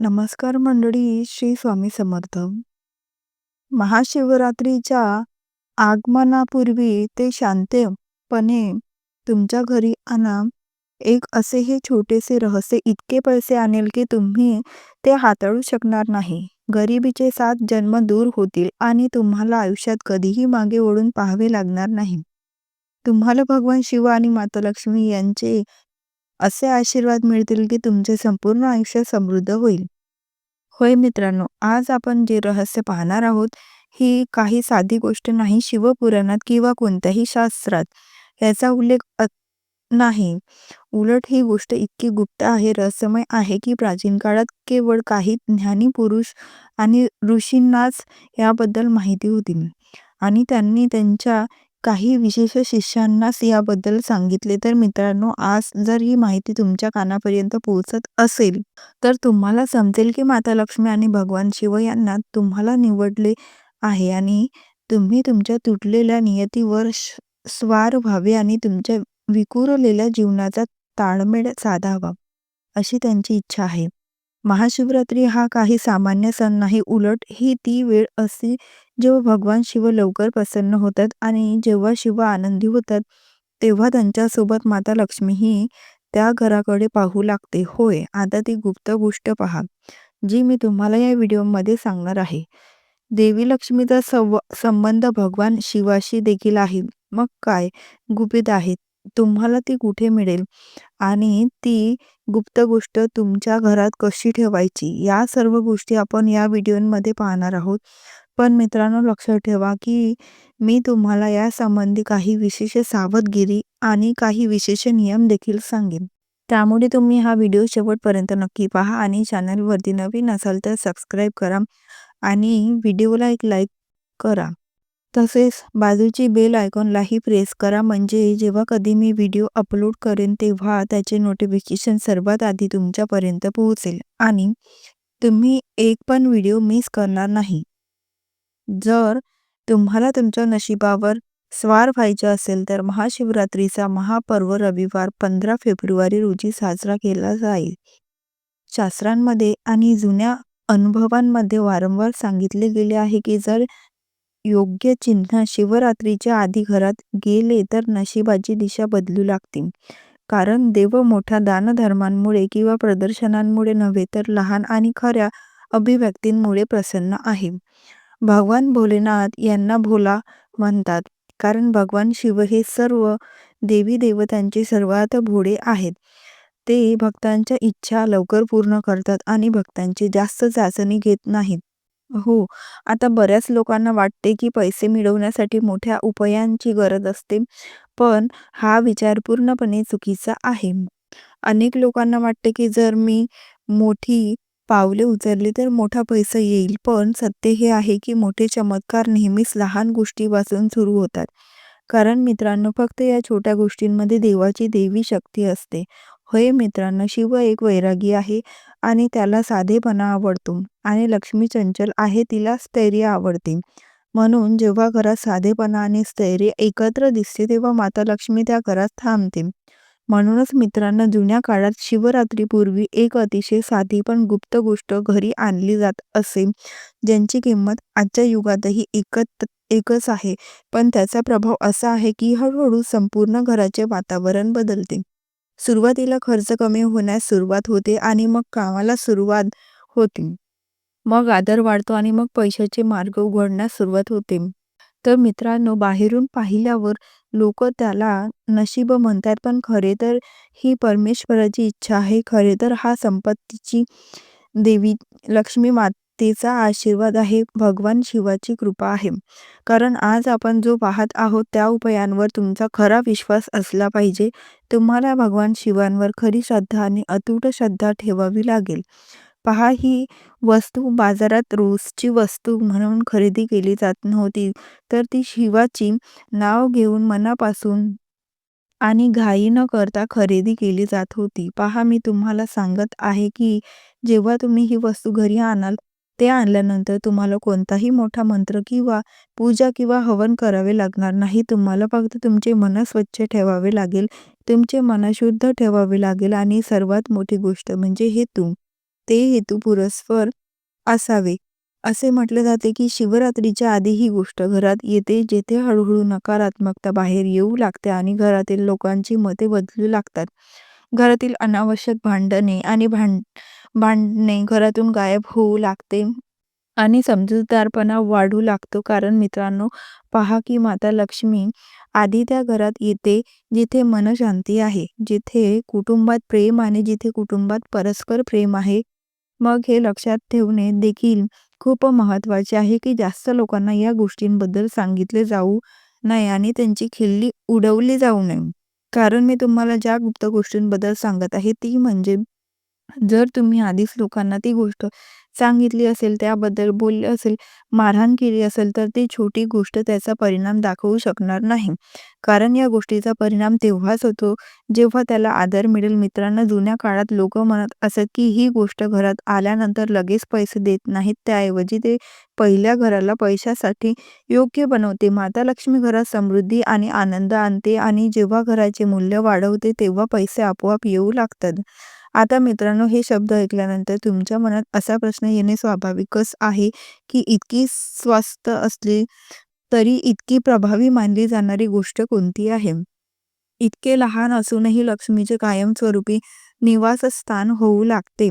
नमस्कार मंडळी श्री स्वामी समर्थ. महाशिवरात्रीच्या आगमनापूर्वी ते शांतपणे तुमच्या घरी आणा. एक असे हे छोटेसे रहस्य इतके पैसे आणेल की तुम्ही ते हाताळू शकणार नाही. गरिबीचे सात जन्म दूर होतील आणि तुम्हाला आयुष्यात कधीही मागे ओढून पाहावे लागणार नाही. तुम्हाला भगवान शिव आणि माता लक्ष्मी यांचे असे आशीर्वाद मिळतील की तुमचे संपूर्ण आयुष्य समृद्ध होईल. होय मित्रांनो आज आपण जे रहस्य पाहणार आहोत ही काही साधी गोष्ट नाही शिवपुराणात किंवा कोणत्याही शास्त्रात. याचा उल्लेख नाही. उलट ही गोष्ट इतकी गुप्त आहे रहस्यमय आहे की प्राचीन काळात केवळ काही ज्ञानी पुरुष आणि ऋषींनाच याबद्दल माहिती होती. आणि त्यांनी त्यांच्या काही विशेष शिष्यांनाच याबद्दल सांगितले तर मित्रांनो आज जर ही माहिती तुमच्या कानापर्यंत पोहोचत असेल तर तुम्हाला समजेल की माता लक्ष्मी आणि भगवान शिव यांना तुम्हाला निवडले आहे आणि तुम्ही तुमच्या तुटलेल्या नियतीवर स्वार व्हावे आणि तुमच्या विकुरलेल्या जीवनाचा ताळमेळ साधावा अशी त्यांची इच्छा आहे. महाशिवरात्री हा काही सामान्य सण नाही. उलट ही ती वेळ असते जेव्हा भगवान शिव लवकर प्रसन्न होतात आणि जेव्हा शिव आनंदी होतात तेव्हा त्यांच्यासोबत माता लक्ष्मीही त्या घराकडे पाहू लागते. होय आता ती गुप्त गोष्ट पहा जी मी तुम्हाला या व्हिडिओमध्ये सांगणार आहे. देवी लक्ष्मीचा संबंध भगवान शिवाशी देखील आहे. मग काय? गुपित आहेत तुम्हाला ती कुठे मिळेल? आणि ती गुप्त गोष्ट तुमच्या घरात कशी ठेवायची? या सर्व गोष्टी आपण या व्हिडिओमध्ये पाहणार आहोत. पण मित्रांनो लक्षात ठेवा की मी तुम्हाला या संबंधी काही विशेष सावधगिरी आणि काही विशेष नियम देखील सांगेन. त्यामुळे तुम्ही हा व्हिडिओ शेवटपर्यंत नक्की पहा आणि चॅनलवरती नवीन असाल तर सबस्क्राईब करा आणि व्हिडिओला एक लाईक करा. तसेच बाजूची बेल आयकॉनलाही प्रेस करा. म्हणजे जेव्हा कधी मी व्हिडिओ अपलोड करेन तेव्हा त्याचे नोटिफिकेशन सर्वात आधी तुमच्यापर्यंत पोहोचेल. आणि तुम्ही एक पण व्हिडिओ मिस करणार नाही. जर तुम्हाला तुमच्या नशिबावर स्वार व्हायचा असेल तर महाशिवरात्रीचा महापर्व रविवार पंधरा फेब्रुवारी रोजी साजरा केला जाईल. शास्त्रांमध्ये आणि जुन्या अनुभवांमध्ये वारंवार सांगितले गेले आहे की जर योग्य चिन्ह शिवरात्रीच्या आधी घरात गेले तर नशिबाची दिशा बदलू लागते. कारण देव मोठ्या दानधर्मांमुळे किंवा प्रदर्शनांमुळे नव्हे तर लहान आणि खऱ्या अभिव्यक्तींमुळे प्रसन्न आहे. भगवान भोलेनाथ यांना भोला म्हणतात कारण भगवान शिव हे सर्व देवी देवतांचे सर्वात भोळे आहेत. ते भक्तांच्या इच्छा लवकर पूर्ण करतात आणि भक्तांची जास्त चाचणी घेत नाहीत. हो. आता बऱ्याच लोकांना वाटते की पैसे मिळवण्यासाठी मोठ्या उपायांची गरज असते पण हा विचार पूर्णपणे चुकीचा आहे. अनेक लोकांना वाटते की जर मी मोठी पावले उचलली तर मोठा पैसा येईल पण सत्य हे आहे की मोठे चमत्कार नेहमीच लहान गोष्टीपासून सुरू होतात. कारण मित्रांनो फक्त या छोट्या गोष्टींमध्ये देवाची देवी शक्ती असते. होय मित्रांनो शिव एक वैरागी आहे. आणि त्याला साधेपणा आवडतो आणि लक्ष्मी चंचल आहे तिला स्थैर्य आवडते. म्हणून जेव्हा घरात साधेपणा आणि स्थैर्य एकत्र दिसते तेव्हा माता लक्ष्मी त्या घरात थांबते. म्हणूनच मित्रांनो जुन्या काळात शिवरात्रीपूर्वी एक अतिशय साधी पण गुप्त गोष्ट घरी आणली जात असे ज्यांची किंमत आजच्या युगातही एकत एकच आहे. पण त्याचा प्रभाव असा आहे की हळूहळू संपूर्ण घराचे वातावरण बदलते. सुरुवातीला खर्च कमी होण्यास सुरुवात होते आणि मग कामाला सुरुवात होते. मग आदर वाढतो आणि मग पैशाचे मार्ग उघडण्यास सुरुवात होते. तर मित्रांनो बाहेरून पाहिल्यावर लोक त्याला नशीब म्हणतात पण खरे तर ही परमेश्वराची इच्छा आहे. खरे तर हा संपत्तीची देवी लक्ष्मी मात तिचा आशीर्वाद आहे भगवान शिवाची कृपा आहे. कारण आज आपण जो पाहत आहोत त्या उपायांवर तुमचा खरा विश्वास असला पाहिजे. तुम्हाला भगवान शिवांवर खरी श्रद्धा आणि अतूट श्रद्धा ठेवावी लागेल. पहा ही वस्तू बाजारात रोजची वस्तू म्हणून खरेदी केली जात नव्हती तर ती शिवाची नाव घेऊन मनापासून आणि घाई न करता खरेदी केली जात होती. पहा मी तुम्हाला सांगत आहे की जेव्हा तुम्ही ही वस्तू घरी आणाल ते आणल्यानंतर तुम्हाला कोणताही मोठा मंत्र किंवा पूजा किंवा हवन करावे लागणार नाही तुम्हाला फक्त तुमचे मन स्वच्छ ठेवावे लागेल तुमचे मन शुद्ध ठेवावे लागेल आणि सर्वात मोठी गोष्ट म्हणजे हेतू ते ते हेतुपुरस्सर असावे. असे म्हटले जाते की शिवरात्रीच्या आधी ही गोष्ट घरात येते जेथे हळूहळू नकारात्मकता बाहेर येऊ लागते आणि घरातील लोकांची मते बदलू लागतात. घरातील अनावश्यक भांडणे आणि भांड भांडणे घरातून गायब होऊ लागते आणि समजूतदारपणा वाढू लागतो. कारण मित्रांनो पहा की माता लक्ष्मी आधी त्या घरात येते जिथे मनशांती आहे, जिथे कुटुंबात प्रेम आणि जिथे कुटुंबात परस्पर प्रेम आहे. मग हे लक्षात ठेवणे देखील खूप महत्त्वाचे आहे की जास्त लोकांना या गोष्टींबद्दल सांगितले जाऊ नये आणि त्यांची खिल्ली उडवली जाऊ नये. कारण मी तुम्हाला ज्या गुप्त गोष्टींबद्दल सांगत आहे ती म्हणजे जर तुम्ही आधीच लोकांना ती गोष्ट सांगितली असेल, त्याबद्दल बोलले असेल, मारहाण केली असेल तर ती छोटी गोष्ट त्याचा परिणाम दाखवू शकणार नाही. कारण या गोष्टीचा परिणाम तेव्हाच होतो जेव्हा त्याला आदर मिळेल. मित्रांनो जुन्या काळात लोक म्हणत असत की ही गोष्ट घरात आल्यानंतर लगेच पैसे देत नाहीत त्याऐवजी ते पहिल्या घराला पैशासाठी योग्य बनवते. माता लक्ष्मी घरात समृद्धी आणि आनंद आणते आणि जेव्हा घराचे मूल्य वाढवते तेव्हा पैसे आपोआप येऊ लागतात. आता मित्रांनो हे शब्द ऐकल्यानंतर तुमच्या मनात असा प्रश्न येणे स्वाभाविकच आहे की इतकी स्वस्त असली तरी इतकी प्रभावी मानली जाणारी गोष्ट कोणती आहे? इतके लहान असूनही लक्ष्मीचे कायमस्वरूपी निवासस्थान होऊ लागते.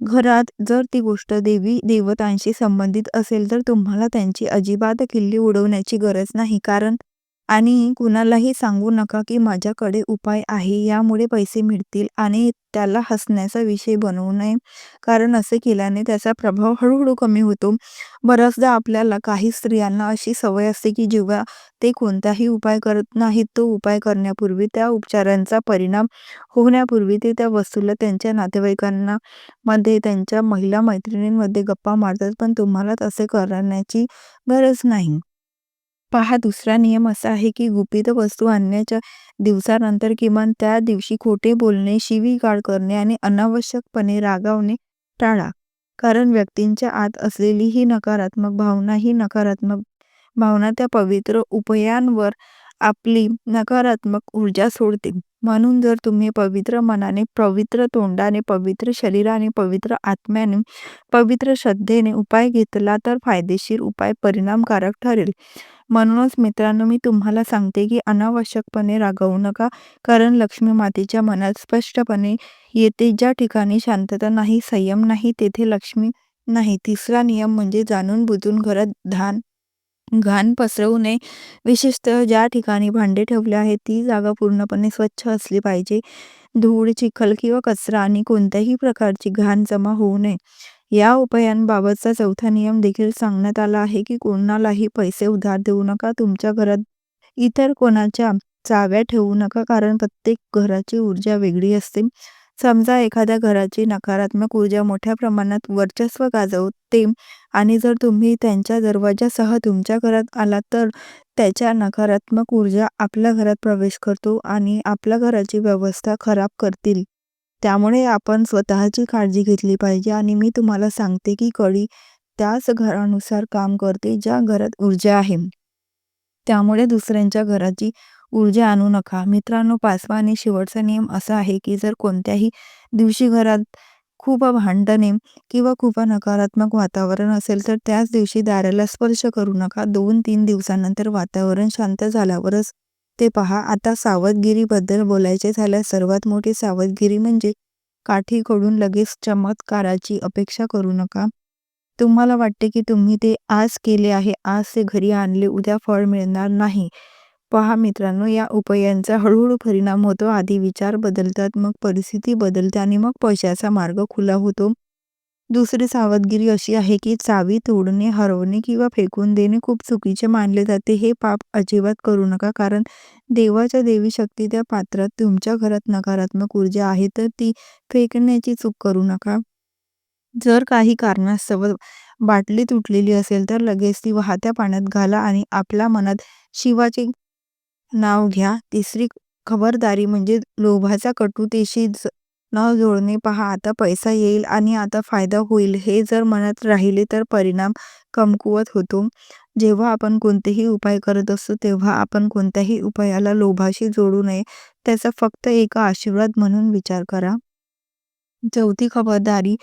घरात जर ती गोष्ट देवी देवतांशी संबंधित असेल तर तुम्हाला त्यांची अजिबात किल्ली उडवण्याची गरज नाही. कारण आणि कुणालाही सांगू नका की माझ्याकडे उपाय आहे यामुळे पैसे मिळतील आणि त्याला हसण्याचा विषय बनवू नये. कारण असे केल्याने त्याचा प्रभाव हळूहळू कमी होतो. बऱ्याचदा आपल्याला काही स्त्रियांना अशी सवय असते की जेव्हा ते कोणताही उपाय करत नाहीत तो उपाय करण्यापूर्वी त्या उपचारांचा परिणाम होण्यापूर्वी ते त्या वस्तूला त्यांच्या नातेवाईकांना मध्ये त्यांच्या महिला मैत्रिणींमध्ये गप्पा मारतात. पण तुम्हाला तसे करण्याची गरज नाही. पहा दुसरा नियम असा आहे की गुपित वस्तू आणण्याच्या दिवसानंतर किमान त्या दिवशी खोटे बोलणे, शिवीगाळ करणे आणि अनावश्यकपणे रागावणे टाळा. कारण व्यक्तींच्या आत असलेली ही नकारात्मक भावना ही नकारात्मक भावना त्या पवित्र उपायांवर आपली नकारात्मक ऊर्जा सोडते. म्हणून जर तुम्ही पवित्र मनाने, पवित्र तोंडाने, पवित्र शरीराने, पवित्र आत्म्याने, पवित्र श्रद्धेने उपाय घेतला तर फायदेशीर उपाय परिणामकारक ठरेल. म्हणूनच मित्रांनो मी तुम्हाला सांगते की अनावश्यकपणे रागवू नका. कारण लक्ष्मी मातेच्या मनात स्पष्टपणे येते ज्या ठिकाणी शांतता नाही, संयम नाही तेथे लक्ष्मी नाही. तिसरा नियम म्हणजे जाणून बुजून घरात धान घाण पसरवू नये. विशेषतः ज्या ठिकाणी भांडे ठेवले आहेत ती जागा पूर्णपणे स्वच्छ असली पाहिजे. धूळ, चिखल किंवा कचरा आणि कोणत्याही प्रकारची घाण जमा होऊ नये. या उपायांबाबतचा चौथा नियम देखील सांगण्यात आला आहे की कोणालाही पैसे उधार देऊ नका. तुमच्या घरात इतर कोणाच्या चाव्या ठेवू नका कारण प्रत्येक घराची ऊर्जा वेगळी असते. समजा एखाद्या घराची नकारात्मक ऊर्जा मोठ्या प्रमाणात वर्चस्व गाजवते आणि जर तुम्ही त्यांच्या दरवाजासह तुमच्या घरात आलात तर त्याच्या नकारात्मक ऊर्जा आपल्या घरात प्रवेश करतो आणि आपल्या घराची व्यवस्था खराब करतील. त्यामुळे आपण स्वतःची काळजी घेतली पाहिजे आणि मी तुम्हाला सांगते की कळी त्याच घरानुसार काम करते ज्या घरात ऊर्जा आहे. त्यामुळे दुसऱ्यांच्या घराची ऊर्जा आणू नका. मित्रांनो पाचवा आणि शेवटचा नियम असा आहे की जर कोणत्याही दिवशी घरात खूप भांडणे किंवा खूप नकारात्मक वातावरण असेल तर त्याच दिवशी दाराला स्पर्श करू नका. दोन तीन दिवसानंतर वातावरण शांत झाल्यावरच ते पहा. आता सावधगिरीबद्दल बोलायचे झाल्यास सर्वात मोठी सावधगिरी म्हणजे काठीकडून लगेच चमत्काराची अपेक्षा करू नका. तुम्हाला वाटते की तुम्ही ते आज केले आहे, आज ते घरी आणले, उद्या फळ मिळणार नाही. पहा मित्रांनो या उपायांचा हळूहळू परिणाम होतो. आधी विचार बदलतात, मग परिस्थिती बदलते आणि मग पैशाचा मार्ग खुला होतो. दुसरी सावधगिरी अशी आहे की चावी तोडणे, हरवणे किंवा फेकून देणे खूप चुकीचे मानले जाते. हे पाप अजिबात करू नका कारण देवाच्या देवी शक्ती त्या पात्रात तुमच्या घरात नकारात्मक ऊर्जा आहे तर ती फेकण्याची चूक करू नका. जर काही कारणास्तव बाटली तुटलेली असेल तर लगेच ती वाहत्या पाण्यात घाला आणि आपल्या मनात शिवाचे नाव घ्या. तिसरी खबरदारी म्हणजे लोभाच्या कटुतेशी न जोडणे. पहा आता पैसा येईल आणि आता फायदा होईल हे जर मनात राहिले तर परिणाम कमकुवत होतो. जेव्हा आपण कोणतेही उपाय करत असतो तेव्हा आपण कोणत्याही उपायाला लोभाशी जोडू नये. त्याचा फक्त एक आशीर्वाद म्हणून विचार करा. चौथी खबरदारी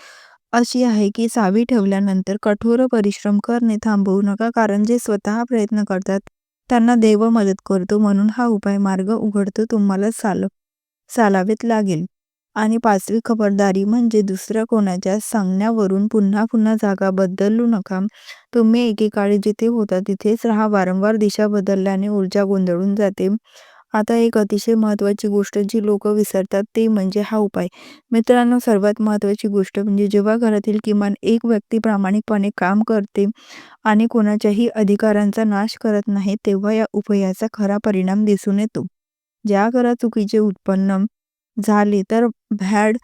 अशी आहे की सावी ठेवल्यानंतर कठोर परिश्रम करणे थांबवू नका कारण जे स्वतः प्रयत्न करतात त्यांना देव मदत करतो म्हणून हा उपाय मार्ग उघडतो तुम्हाला चाल चालावेत लागेल आणि पाचवी खबरदारी म्हणजे दुसऱ्या कोणाच्या सांगण्यावरून पुन्हा पुन्हा जागा बदलू नका. तुम्ही एकेकाळी जिथे होता तिथेच राहा. वारंवार दिशा बदलल्याने ऊर्जा गोंधळून जाते. आता एक अतिशय महत्त्वाची गोष्ट जी लोक विसरतात ते म्हणजे हा उपाय. मित्रांनो सर्वात महत्त्वाची गोष्ट म्हणजे जेव्हा घरातील किमान एक व्यक्ती प्रामाणिकपणे काम करते आणि कोणाच्याही अधिकारांचा नाश करत नाही तेव्हा या उपायाचा खरा परिणाम दिसून येतो. ज्या घरात चुकीचे उत्पन्न झाले तर भॅड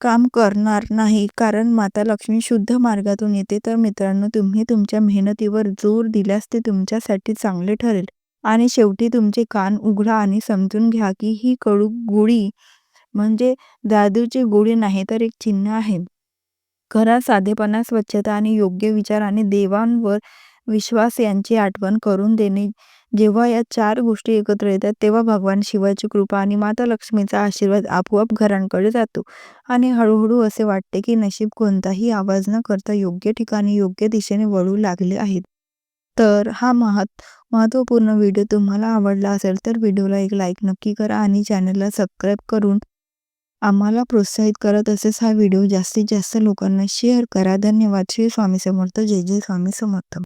काम करणार नाही. कारण माता लक्ष्मी शुद्ध मार्गातून येते. तर मित्रांनो तुम्ही तुमच्या मेहनतीवर जोर दिल्यास ते तुमच्यासाठी चांगले ठरेल. आणि शेवटी तुमचे कान उघडा आणि समजून घ्या की ही कडू गोळी म्हणजे दादूची गोळी नाही तर एक चिन्ह आहे. घरात साधेपणा स्वच्छता आणि योग्य विचार आणि देवांवर विश्वास यांची आठवण करून देणे. जेव्हा या चार गोष्टी एकत्र येतात तेव्हा भगवान शिवाची कृपा आणि माता लक्ष्मीचा आशीर्वाद आपोआप घरांकडे जातो. आणि हळूहळू असे वाटते की नशीब कोणताही आवाज न करता योग्य ठिकाणी योग्य दिशेने वळू लागले आहेत. तर हा महत् महत्त्वपूर्ण व्हिडिओ तुम्हाला आवडला असेल तर व्हिडिओला एक लाईक नक्की करा आणि चॅनलला सबस्क्राईब करून आम्हाला प्रोत्साहित करत असेच हा व्हिडिओ जास्तीत जास्त लोकांना शेअर करा. धन्यवाद. श्री स्वामी समर्थ. जय जय स्वामी समर्थ.